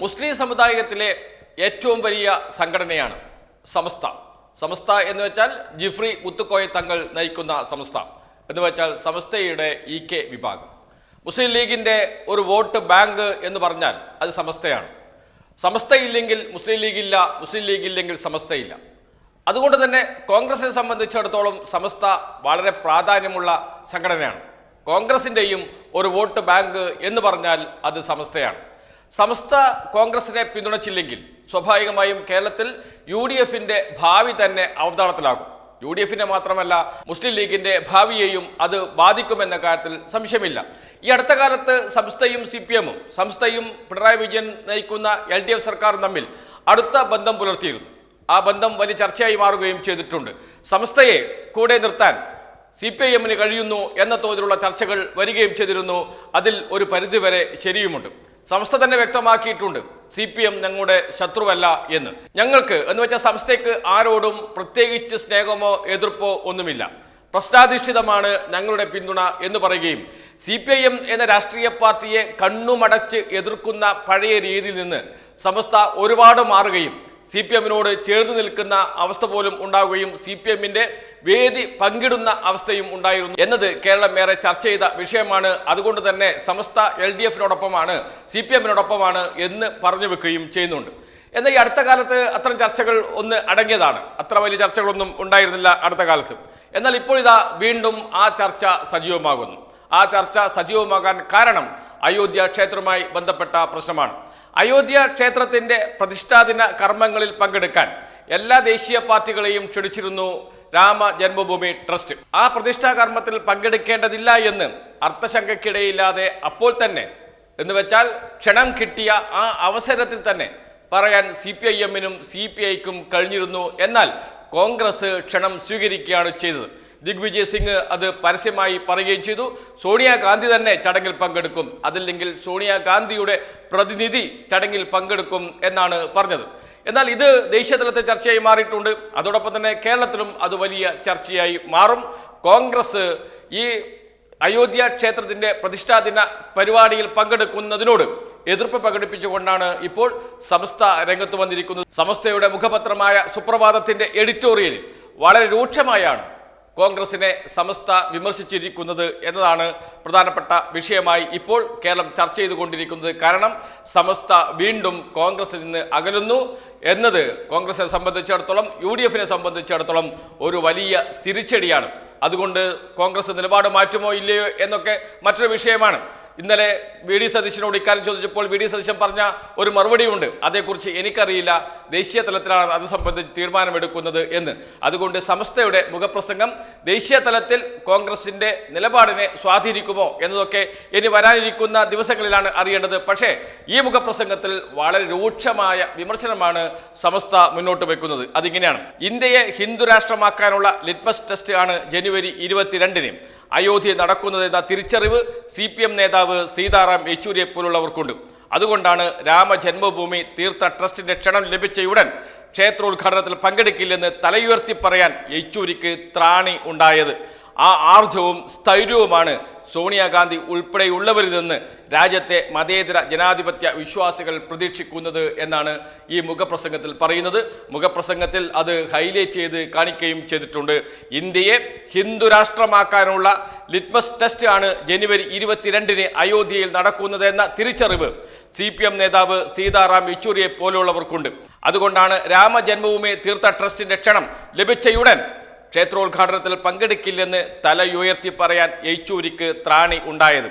മുസ്ലിം സമുദായത്തിലെ ഏറ്റവും വലിയ സംഘടനയാണ് സമസ്ത. സമസ്ത എന്ന് വെച്ചാൽ ജിഫ്രി മുത്തുക്കോയ തങ്ങൾ നയിക്കുന്ന സമസ്ത. എന്ന് വെച്ചാൽ സമസ്തയുടെ ഇ കെ വിഭാഗം. മുസ്ലിം ലീഗിന്റെ ഒരു വോട്ട് ബാങ്ക് എന്ന് പറഞ്ഞാൽ അത് സമസ്തയാണ്. സമസ്തയില്ലെങ്കിൽ മുസ്ലിം ലീഗില്ല മുസ്ലിം ലീഗില്ലെങ്കിൽ സമസ്തയില്ല അതുകൊണ്ട് തന്നെ കോൺഗ്രസിനെ സംബന്ധിച്ചിടത്തോളം സമസ്ത വളരെ പ്രാധാന്യമുള്ള സംഘടനയാണ്. കോൺഗ്രസിന്റെയും ഒരു വോട്ട് ബാങ്ക് എന്ന് പറഞ്ഞാൽ അത് സമസ്തയാണ്. സമസ്ത കോൺഗ്രസിനെ പിന്തുണച്ചില്ലെങ്കിൽ സ്വാഭാവികമായും കേരളത്തിൽ യു ഡി എഫിന്റെ ഭാവി തന്നെ അവതാളത്തിലാകും. യു ഡി എഫിന്റെ മാത്രമല്ല മുസ്ലിം ലീഗിന്റെ ഭാവിയെയും അത് ബാധിക്കുമെന്ന കാര്യത്തിൽ സംശയമില്ല. ഈ അടുത്ത കാലത്ത് സംസ്ഥയും സി പി എമ്മും സംസ്ഥയും പിണറായി വിജയൻ നയിക്കുന്ന എൽ ഡി എഫ് സർക്കാരും തമ്മിൽ അടുത്ത ബന്ധം പുലർത്തിയിരുന്നു. ആ ബന്ധം വലിയ ചർച്ചയായി മാറുകയും ചെയ്തിട്ടുണ്ട്. സംസ്ഥയെ കൂടെ നിർത്താൻ സി പി ഐ എമ്മിന് കഴിയുന്നു എന്ന തോതിലുള്ള ചർച്ചകൾ വരികയും ചെയ്തിരുന്നു. അതിൽ ഒരു പരിധിവരെ ശരിയുമുണ്ട്. സംസ്ഥ തന്നെ വ്യക്തമാക്കിയിട്ടുണ്ട്. സി പി എം ഞങ്ങളുടെ ശത്രുവല്ല എന്ന്. ഞങ്ങൾക്ക് എന്ന് വെച്ചാൽ സംസ്ഥയ്ക്ക് ആരോടും പ്രത്യേകിച്ച് സ്നേഹമോ എതിർപ്പോ ഒന്നുമില്ല. പ്രശ്നാധിഷ്ഠിതമാണ് ഞങ്ങളുടെ പിന്തുണ എന്ന് പറയുകയും സി പി ഐ എം എന്ന രാഷ്ട്രീയ പാർട്ടിയെ കണ്ണുമടച്ച് എതിർക്കുന്ന പഴയ രീതിയിൽ നിന്ന് സമസ്ത ഒരുപാട് മാറുകയും സി പി എമ്മിനോട് ചേർന്ന് നിൽക്കുന്ന അവസ്ഥ പോലും ഉണ്ടാവുകയും സി പി എമ്മിന്റെ വേദി പങ്കിടുന്ന അവസ്ഥയും ഉണ്ടായിരുന്നു എന്നത് കേരളം ഏറെ ചർച്ച ചെയ്ത വിഷയമാണ്. അതുകൊണ്ട് തന്നെ സമസ്ത എൽ ഡി എഫിനോടൊപ്പമാണ് സി പി എമ്മിനോടൊപ്പമാണ് എന്ന് പറഞ്ഞു വെക്കുകയും ചെയ്യുന്നുണ്ട്. എന്നാൽ ഈ അടുത്ത കാലത്ത് അത്തരം ചർച്ചകൾ ഒന്ന് അടങ്ങിയതാണ്. അത്ര വലിയ ചർച്ചകളൊന്നും ഉണ്ടായിരുന്നില്ല അടുത്ത കാലത്ത്. എന്നാൽ ഇപ്പോൾ ഇതാ വീണ്ടും ആ ചർച്ച സജീവമാകുന്നു. ആ ചർച്ച സജീവമാകാൻ കാരണം അയോധ്യ ക്ഷേത്രവുമായി ബന്ധപ്പെട്ട പ്രശ്നമാണ്. അയോധ്യ ക്ഷേത്രത്തിന്റെ പ്രതിഷ്ഠാദിന കർമ്മങ്ങളിൽ പങ്കെടുക്കാൻ എല്ലാ ദേശീയ പാർട്ടികളെയും ക്ഷണിച്ചിരുന്നു രാമ ജന്മഭൂമി ട്രസ്റ്റ്. ആ പ്രതിഷ്ഠാ കർമ്മത്തിൽ പങ്കെടുക്കേണ്ടതില്ല എന്ന് അർത്ഥശങ്കയ്ക്കിടയില്ലാതെ അപ്പോൾ തന്നെ എന്ന് വെച്ചാൽ ക്ഷണം കിട്ടിയ ആ അവസരത്തിൽ തന്നെ പറയാൻ സി പി ഐ എമ്മിനും സി പി ഐക്കും കഴിഞ്ഞിരുന്നു എന്നാൽ കോൺഗ്രസ് ക്ഷണം സ്വീകരിക്കുകയാണ് ചെയ്തത്. ദിഗ്വിജയ് സിംഗ് അത് പരസ്യമായി പറയുകയും ചെയ്തു. സോണിയാഗാന്ധി തന്നെ ചടങ്ങിൽ പങ്കെടുക്കും. അതില്ലെങ്കിൽ സോണിയാഗാന്ധിയുടെ പ്രതിനിധി ചടങ്ങിൽ പങ്കെടുക്കും എന്നാണ് പറഞ്ഞത്. എന്നാൽ ഇത് ദേശീയ തലത്തിൽ ചർച്ചയായി മാറിയിട്ടുണ്ട്. അതോടൊപ്പം തന്നെ കേരളത്തിലും അത് വലിയ ചർച്ചയായി മാറും. കോൺഗ്രസ് ഈ അയോധ്യ ക്ഷേത്രത്തിന്റെ പ്രതിഷ്ഠാദിന പരിപാടിയിൽ പങ്കെടുക്കുന്നതിനോട് എതിർപ്പ് പ്രകടിപ്പിച്ചുകൊണ്ടാണ് ഇപ്പോൾ സമസ്ത രംഗത്ത് വന്നിരിക്കുന്നത്. സമസ്തയുടെ മുഖപത്രമായ സുപ്രഭാതത്തിന്റെ എഡിറ്റോറിയൽ വളരെ രൂക്ഷമായാണ് കോൺഗ്രസിനെ സമസ്ത വിമർശിച്ചിരിക്കുന്നത് എന്നതാണ് പ്രധാനപ്പെട്ട വിഷയമായി ഇപ്പോൾ കേരളം ചർച്ച ചെയ്തുകൊണ്ടിരിക്കുന്നത്. കാരണം സമസ്ത വീണ്ടും കോൺഗ്രസിൽ നിന്ന് അകലുന്നു എന്നത് കോൺഗ്രസിനെ സംബന്ധിച്ചിടത്തോളം യു ഡി എഫിനെ സംബന്ധിച്ചിടത്തോളം ഒരു വലിയ തിരിച്ചടിയാണ്. അതുകൊണ്ട് കോൺഗ്രസ് നിലപാട് മാറ്റുമോ ഇല്ലയോ എന്നൊക്കെ മറ്റൊരു വിഷയമാണ്. ഇന്നലെ വി ഡി സതീശനോട് ഇക്കാര്യം ചോദിച്ചപ്പോൾ വി ഡി സതീശൻ പറഞ്ഞ ഒരു മറുപടിയുണ്ട്. അതേക്കുറിച്ച് എനിക്കറിയില്ല. ദേശീയ തലത്തിലാണ് അത് സംബന്ധിച്ച് തീരുമാനമെടുക്കുന്നത് എന്ന്. അതുകൊണ്ട് സമസ്തയുടെ മുഖപ്രസംഗം ദേശീയ തലത്തിൽ കോൺഗ്രസിന്റെ നിലപാടിനെ സ്വാധീനിക്കുമോ എന്നതൊക്കെ ഇനി വരാനിരിക്കുന്ന ദിവസങ്ങളിലാണ് അറിയേണ്ടത്. പക്ഷേ ഈ മുഖപ്രസംഗത്തിൽ വളരെ രൂക്ഷമായ വിമർശനമാണ് സമസ്ത മുന്നോട്ട് വെക്കുന്നത്. അതിങ്ങനെയാണ്. ഇന്ത്യയെ ഹിന്ദു രാഷ്ട്രമാക്കാനുള്ള ലിറ്റ്മസ് ടെസ്റ്റ് ആണ് ജനുവരി ഇരുപത്തിരണ്ടിന്. അയോധ്യ നടക്കുന്നതെന്ന തിരിച്ചറിവ് സി പി എം നേതാവ് സീതാറാം യെച്ചൂരിയെ പോലുള്ളവർക്കുണ്ട്. അതുകൊണ്ടാണ് രാമജന്മഭൂമി തീർത്ഥ ട്രസ്റ്റിന്റെ ക്ഷണം ലഭിച്ച ഉടൻ ക്ഷേത്രോദ്ഘാടനത്തിൽ പങ്കെടുക്കില്ലെന്ന് തലയുയർത്തി പറയാൻ യെച്ചൂരിക്ക് ത്രാണി ഉണ്ടായത്. ആ ആർജവും സ്ഥൈര്യവുമാണ് സോണിയാഗാന്ധി ഉൾപ്പെടെയുള്ളവരിൽ നിന്ന് രാജ്യത്തെ മതേതര ജനാധിപത്യ വിശ്വാസികൾ പ്രതീക്ഷിക്കുന്നത് എന്നാണ് ഈ മുഖപ്രസംഗത്തിൽ പറയുന്നത്. മുഖപ്രസംഗത്തിൽ അത് ഹൈലൈറ്റ് ചെയ്ത് കാണിക്കുകയും ചെയ്തിട്ടുണ്ട്. ഇന്ത്യയെ ഹിന്ദു രാഷ്ട്രമാക്കാനുള്ള ലിറ്റ്മസ് ടെസ്റ്റ് ആണ് ജനുവരി ഇരുപത്തിരണ്ടിന് അയോധ്യയിൽ നടക്കുന്നത് എന്ന തിരിച്ചറിവ് സി പി എം നേതാവ് സീതാറാം യെച്ചൂരിയെ പോലുള്ളവർക്കുണ്ട് അതുകൊണ്ടാണ് രാമജന്മഭൂമി തീർത്ഥ ട്രസ്റ്റിന്റെ ക്ഷണം ലഭിച്ചയുടൻ ക്ഷേത്രോദ്ഘാടനത്തിൽ പങ്കെടുക്കില്ലെന്ന് തലയുയർത്തി പറയാൻ യെച്ചൂരിക്ക് ത്രാണി ഉണ്ടായത്.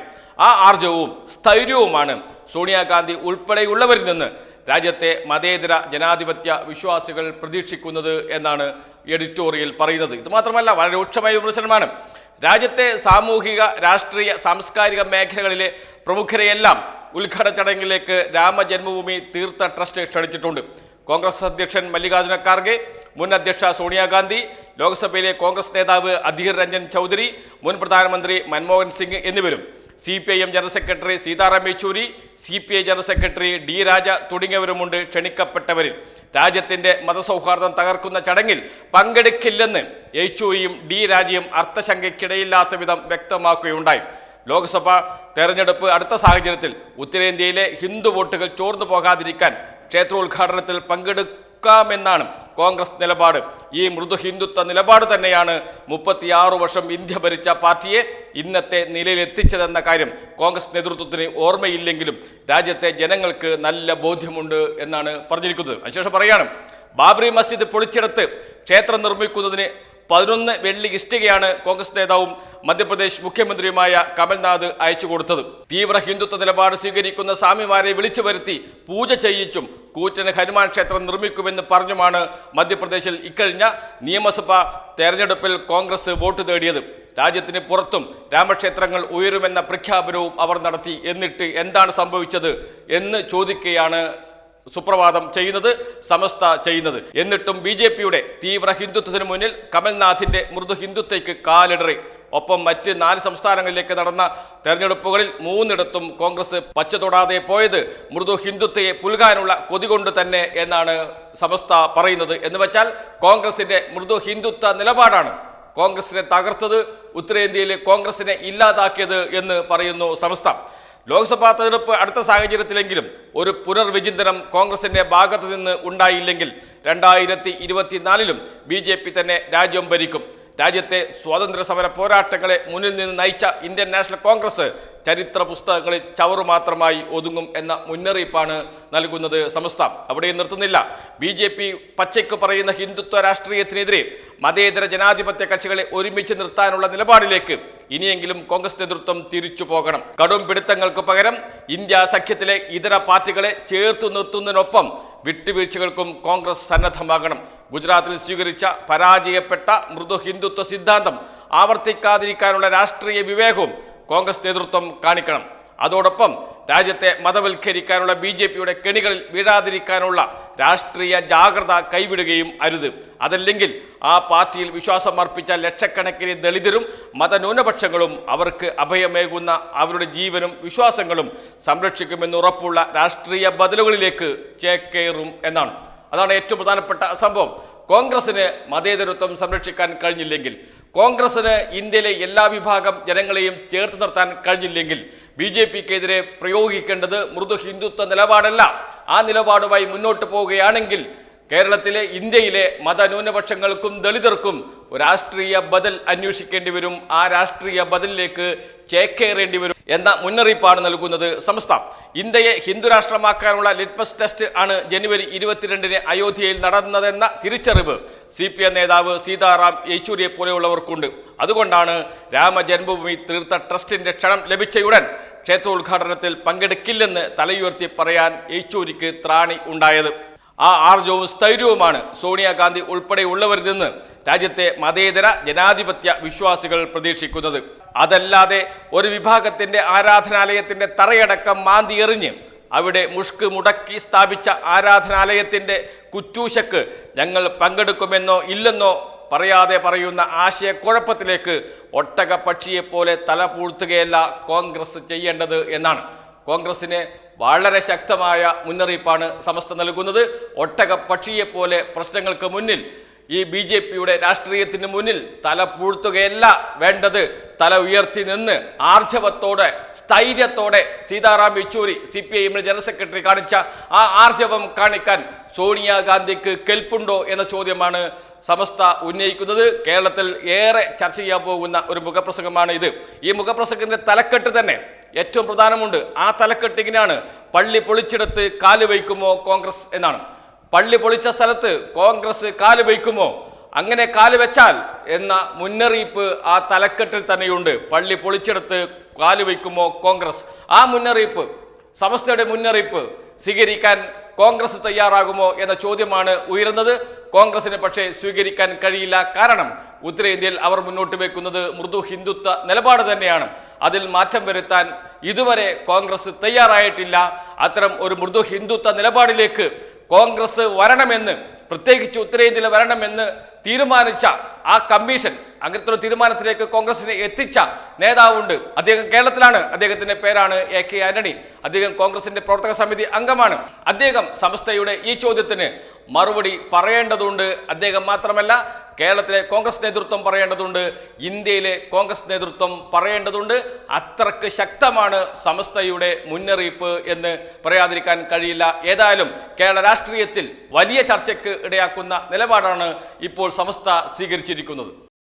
ആ ആർജവും സ്ഥൈര്യവുമാണ് സോണിയാഗാന്ധി ഉൾപ്പെടെയുള്ളവരിൽ നിന്ന് രാജ്യത്തെ മതേതര ജനാധിപത്യ വിശ്വാസികൾ പ്രതീക്ഷിക്കുന്നത് എന്നാണ് എഡിറ്റോറിയൽ പറയുന്നത്. ഇത് മാത്രമല്ല വളരെ രൂക്ഷമായ വിമർശനമാണ്. രാജ്യത്തെ സാമൂഹിക രാഷ്ട്രീയ സാംസ്കാരിക മേഖലകളിലെ പ്രമുഖരെയെല്ലാം ഉദ്ഘാടന ചടങ്ങിലേക്ക് രാമജന്മഭൂമി തീർത്ഥ ട്രസ്റ്റ് ക്ഷണിച്ചിട്ടുണ്ട്. കോൺഗ്രസ് അധ്യക്ഷൻ മല്ലികാർജുന ഖാർഗെ മുൻ അധ്യക്ഷ സോണിയാഗാന്ധി ലോക്സഭയിലെ കോൺഗ്രസ് നേതാവ് അധീർ രഞ്ജൻ ചൗധരി മുൻ പ്രധാനമന്ത്രി മൻമോഹൻ സിംഗ് എന്നിവരും C P I M general secretary Sitaram Yechury C P I general secretary D Raja തുടങ്ങിയവരുമുണ്ട് ക്ഷണിക്കപ്പെട്ടവരിൽ. രാജ്യത്തിന്റെ മതസൗഹാർദ്ദം തകർക്കുന്ന ചടങ്ങിൽ പങ്കെടുക്കില്ലെന്ന് യെച്ചൂരിയും ഡി രാജയും അർത്ഥശങ്കയ്ക്കിടയില്ലാത്ത വിധം വ്യക്തമാക്കുകയുണ്ടായി. ലോക്സഭ തെരഞ്ഞെടുപ്പ് അടുത്ത സാഹചര്യത്തിൽ ഉത്തരേന്ത്യയിലെ ഹിന്ദു വോട്ടുകൾ ചോർന്നു പോകാതിരിക്കാൻ ക്ഷേത്രോദ്ഘാടനത്തിൽ പങ്കെടുക്കാമെന്നാണ് കോൺഗ്രസ് നിലപാട്. ഈ മൃദു ഹിന്ദുത്വ നിലപാട് തന്നെയാണ് മുപ്പത്തിയാറ് വർഷം ഇന്ത്യ ഭരിച്ച പാർട്ടിയെ ഇന്നത്തെ നിലയിലെത്തിച്ചതെന്ന കാര്യം കോൺഗ്രസ് നേതൃത്വത്തിന് ഓർമ്മയില്ലെങ്കിലും രാജ്യത്തെ ജനങ്ങൾക്ക് നല്ല ബോധ്യമുണ്ട് എന്നാണ് പറഞ്ഞിരിക്കുന്നത്. അതിനുശേഷം പറയാണ് ബാബറി മസ്ജിദ് പൊളിച്ചെടുത്ത് ക്ഷേത്രം നിർമ്മിക്കുന്നതിന് പതിനൊന്ന് വെള്ളി ഇഷ്ടികയാണ് കോൺഗ്രസ് നേതാവും മധ്യപ്രദേശ് മുഖ്യമന്ത്രിയുമായ കമൽനാഥ് അയച്ചു കൊടുത്തത്. തീവ്ര ഹിന്ദുത്വ നിലപാട് സ്വീകരിക്കുന്ന സ്വാമിമാരെ വിളിച്ചു വരുത്തി പൂജ ചെയ്യിച്ചും കൂറ്റന് ഹനുമാൻ ക്ഷേത്രം നിർമ്മിക്കുമെന്ന് പറഞ്ഞുമാണ് മധ്യപ്രദേശിൽ ഇക്കഴിഞ്ഞ നിയമസഭാ തെരഞ്ഞെടുപ്പിൽ കോൺഗ്രസ് വോട്ട് തേടിയത്. രാജ്യത്തിന് പുറത്തും രാമക്ഷേത്രങ്ങൾ ഉയരുമെന്ന പ്രഖ്യാപനവും അവർ നടത്തി. എന്നിട്ട് എന്താണ് സംഭവിച്ചത് എന്ന് ചോദിക്കുകയാണ് സുപ്രഭാതം ചെയ്യുന്നത് സമസ്ത ചെയ്യുന്നത്. എന്നിട്ടും ബി ജെ പിയുടെ തീവ്ര ഹിന്ദുത്വത്തിന് മുന്നിൽ കമൽനാഥിന്റെ മൃദു ഹിന്ദുത്വയ്ക്ക് കാലിടറി. ഒപ്പം മറ്റ് നാല് സംസ്ഥാനങ്ങളിലേക്ക് നടന്ന തെരഞ്ഞെടുപ്പുകളിൽ മൂന്നിടത്തും കോൺഗ്രസ് പച്ച തൊടാതെ പോയത് മൃദു ഹിന്ദുത്വയെ പുൽകാനുള്ള കൊതികൊണ്ട് തന്നെ എന്നാണ് സമസ്ത പറയുന്നത്. എന്ന് വെച്ചാൽ കോൺഗ്രസിന്റെ മൃദു ഹിന്ദുത്വ നിലപാടാണ് കോൺഗ്രസിനെ തകർത്തത് ഉത്തരേന്ത്യയിലെ കോൺഗ്രസിനെ ഇല്ലാതാക്കിയത് എന്ന് പറയുന്നു സമസ്ത. ലോക്സഭാ തെരഞ്ഞെടുപ്പ് അടുത്ത സാഹചര്യത്തിലെങ്കിലും ഒരു പുനർവിചിന്തനം കോൺഗ്രസിന്റെ ഭാഗത്തു നിന്ന് ഉണ്ടായില്ലെങ്കിൽ രണ്ടായിരത്തി ഇരുപത്തിനാലിലും ബി ജെ പി തന്നെ രാജ്യം ഭരിക്കും. രാജ്യത്തെ സ്വാതന്ത്ര്യ സമര പോരാട്ടങ്ങളെ മുന്നിൽ നിന്ന് നയിച്ച ഇന്ത്യൻ നാഷണൽ കോൺഗ്രസ് ചരിത്ര പുസ്തകങ്ങളിൽ ചവറു മാത്രമായി ഒതുങ്ങും എന്ന മുന്നറിയിപ്പാണ് നൽകുന്നത് സമസ്ത. അവിടെ നിർത്തുന്നില്ല. ബി ജെ പി പച്ചയ്ക്ക് പറയുന്ന ഹിന്ദുത്വ രാഷ്ട്രീയത്തിനെതിരെ മതേതര ജനാധിപത്യ കക്ഷികളെ ഒരുമിച്ച് നിർത്താനുള്ള നിലപാടിലേക്ക് ഇനിയെങ്കിലും കോൺഗ്രസ് നേതൃത്വം തിരിച്ചു പോകണം. കടും പിടുത്തങ്ങൾക്ക് പകരം ഇന്ത്യ സഖ്യത്തിലെ ഇതര പാർട്ടികളെ ചേർത്തു നിർത്തുന്നതിനൊപ്പം വിട്ടുവീഴ്ചകൾക്കും കോൺഗ്രസ് സന്നദ്ധമാകണം. ഗുജറാത്തിൽ സ്വീകരിച്ച പരാജയപ്പെട്ട മൃദു ഹിന്ദുത്വ സിദ്ധാന്തം ആവർത്തിക്കാതിരിക്കാനുള്ള രാഷ്ട്രീയ വിവേകവും കോൺഗ്രസ് നേതൃത്വം കാണിക്കണം. അതോടൊപ്പം രാജ്യത്തെ മതവൽക്കരിക്കാനുള്ള ബി ജെ പിയുടെ കെണികളിൽ വീഴാതിരിക്കാനുള്ള രാഷ്ട്രീയ ജാഗ്രത കൈവിടുകയും അരുത്. അതല്ലെങ്കിൽ ആ പാർട്ടിയിൽ വിശ്വാസം അർപ്പിച്ച ലക്ഷക്കണക്കിന് ദളിതരും മതന്യൂനപക്ഷങ്ങളും അവർക്ക് അഭയമേകുന്ന അവരുടെ ജീവനും വിശ്വാസങ്ങളും സംരക്ഷിക്കുമെന്ന് ഉറപ്പുള്ള രാഷ്ട്രീയ ബദലുകളിലേക്ക് ചേക്കേറും എന്നാണ്. അതാണ് ഏറ്റവും പ്രധാനപ്പെട്ട സംഭവം. കോൺഗ്രസിന് മതേതരത്വം സംരക്ഷിക്കാൻ കഴിഞ്ഞില്ലെങ്കിൽ കോൺഗ്രസിന് ഇന്ത്യയിലെ എല്ലാ വിഭാഗം ജനങ്ങളെയും ചേർത്ത് നിർത്താൻ കഴിഞ്ഞില്ലെങ്കിൽ ബി ജെ പിക്കെതിരെ പ്രയോഗിക്കേണ്ടത് മൃദു ഹിന്ദുത്വ നിലപാടല്ല. ആ നിലപാടുമായി മുന്നോട്ട് പോവുകയാണെങ്കിൽ കേരളത്തിലെ ഇന്ത്യയിലെ മതന്യൂനപക്ഷങ്ങൾക്കും ദളിതർക്കും രാഷ്ട്രീയ ബദൽ അന്വേഷിക്കേണ്ടി വരും. ആ രാഷ്ട്രീയ ബദലിലേക്ക് ചേക്കേറേണ്ടി വരും. എന്ന മുന്നറിയിപ്പാണ് നൽകുന്നത്. സംസ്ഥ ഇന്ത്യയെ ഹിന്ദുരാഷ്ട്രമാക്കാനുള്ള ലിറ്റ്മസ് ടെസ്റ്റ് ആണ് ജനുവരി ഇരുപത്തിരണ്ടിന് അയോധ്യയിൽ നടന്നതെന്ന തിരിച്ചറിവ് സി പി എം നേതാവ് സീതാറാം യെച്ചൂരിയെ പോലെയുള്ളവർക്കുണ്ട്. അതുകൊണ്ടാണ് രാമജന്മഭൂമി തീർത്ഥ ട്രസ്റ്റിന്റെ ക്ഷണം ലഭിച്ചയുടൻ ക്ഷേത്രോദ്ഘാടനത്തിൽ പങ്കെടുക്കില്ലെന്ന് തലയുയർത്തി പറയാൻ യെച്ചൂരിക്ക് ത്രാണി ഉണ്ടായത്. ആ ആർജവും സ്ഥൈര്യവുമാണ് സോണിയാഗാന്ധി ഉൾപ്പെടെയുള്ളവരിൽ നിന്ന് രാജ്യത്തെ മതേതര ജനാധിപത്യ വിശ്വാസികൾ പ്രതീക്ഷിക്കുന്നത്. അതല്ലാതെ ഒരു വിഭാഗത്തിന്റെ ആരാധനാലയത്തിന്റെ തറയടക്കം മാന്തി എറിഞ്ഞ് അവിടെ മുഷ്ക് മുടക്കി സ്ഥാപിച്ച ആരാധനാലയത്തിന്റെ കുറ്റൂശക്ക് ഞങ്ങൾ പങ്കെടുക്കുമെന്നോ ഇല്ലെന്നോ പറയാതെ പറയുന്ന ആശയക്കുഴപ്പത്തിലേക്ക് ഒട്ടക പക്ഷിയെ പോലെ തല പൂഴ്ത്തുകയല്ല കോൺഗ്രസ് ചെയ്യേണ്ടത് എന്നാണ്. കോൺഗ്രസിന് വളരെ ശക്തമായ മുന്നറിയിപ്പാണ് സമസ്ത നൽകുന്നത്. ഒട്ടക പക്ഷിയെ പോലെ പ്രശ്നങ്ങൾക്ക് മുന്നിൽ ഈ ബി ജെ പിയുടെ രാഷ്ട്രീയത്തിന് മുന്നിൽ തല പൂഴ്ത്തുകയല്ല വേണ്ടത്. തല ഉയർത്തി നിന്ന് ആർജവത്തോടെ സ്ഥൈര്യത്തോടെ Sitaram Yechury C P I എമ്മിന്റെ ജനറൽ സെക്രട്ടറി കാണിച്ച ആ ആർജവം കാണിക്കാൻ സോണിയാഗാന്ധിക്ക് കെൽപ്പുണ്ടോ എന്ന ചോദ്യമാണ് സമസ്ത ഉന്നയിക്കുന്നത്. കേരളത്തിൽ ഏറെ ചർച്ച ചെയ്യാൻ പോകുന്ന ഒരു മുഖപ്രസംഗമാണ് ഇത്. ഈ മുഖപ്രസംഗത്തിന്റെ തലക്കെട്ട് തന്നെ ഏറ്റവും പ്രധാനമുണ്ട്. ആ തലക്കെട്ട് ഇങ്ങനെയാണ്. പള്ളി പൊളിച്ചെടുത്ത് കാൽ വയ്ക്കുമോ കോൺഗ്രസ് എന്നാണ്. പള്ളി പൊളിച്ച സ്ഥലത്ത് കോൺഗ്രസ് കാൽ വയ്ക്കുമോ? അങ്ങനെ കാൽ വെച്ചാൽ എന്ന മുന്നറിയിപ്പ് ആ തലക്കെട്ടിൽ തന്നെയുണ്ട്. പള്ളി പൊളിച്ചെടുത്ത് കാൽ വയ്ക്കുമോ കോൺഗ്രസ്? ആ മുന്നറിയിപ്പ് സമസ്തയുടെ മുന്നറിയിപ്പ് സ്വീകരിക്കാൻ കോൺഗ്രസ് തയ്യാറാകുമോ എന്ന ചോദ്യമാണ് ഉയരുന്നത്. കോൺഗ്രസിന് പക്ഷേ സ്വീകരിക്കാൻ കഴിയില്ല. കാരണം ഉത്തരേന്ത്യയിൽ അവർ മുന്നോട്ട് വെക്കുന്നത് മൃദു ഹിന്ദുത്വ നിലപാട് തന്നെയാണ്. അതിൽ മാറ്റം വരുത്താൻ ഇതുവരെ കോൺഗ്രസ് തയ്യാറായിട്ടില്ല. അത്തരം ഒരു മൃദു ഹിന്ദുത്വ നിലപാടിലേക്ക് കോൺഗ്രസ് വരണമെന്ന് പ്രത്യേകിച്ച് ഉത്തരേന്ത്യയിൽ വരണമെന്ന് തീരുമാനിച്ച ആ കമ്മീഷൻ അങ്ങനത്തെ ഒരു തീരുമാനത്തിലേക്ക് കോൺഗ്രസിനെ എത്തിച്ച നേതാവുണ്ട്. അദ്ദേഹം കേരളത്തിലാണ്. അദ്ദേഹത്തിന്റെ പേരാണ് എ കെ ആന്റണി. അദ്ദേഹം കോൺഗ്രസിന്റെ പ്രവർത്തക സമിതി അംഗമാണ്. അദ്ദേഹം സംസ്ഥയുടെ ഈ ചോദ്യത്തിന് മറുപടി പറയേണ്ടതുണ്ട്. അദ്ദേഹം മാത്രമല്ല കേരളത്തിലെ കോൺഗ്രസ് നേതൃത്വം പറയേണ്ടതുണ്ട്. ഇന്ത്യയിലെ കോൺഗ്രസ് നേതൃത്വം പറയേണ്ടതുണ്ട്. അത്രയ്ക്ക് ശക്തമാണ് സമസ്തയുടെ മുന്നറിയിപ്പ് എന്ന് പറയാതിരിക്കാൻ കഴിയില്ല. ഏതായാലും കേരള രാഷ്ട്രീയത്തിൽ വലിയ ചർച്ചയ്ക്ക് ഇടയാക്കുന്ന നിലപാടാണ് ഇപ്പോൾ സമസ്ത സ്വീകരിച്ചിരിക്കുന്നത്.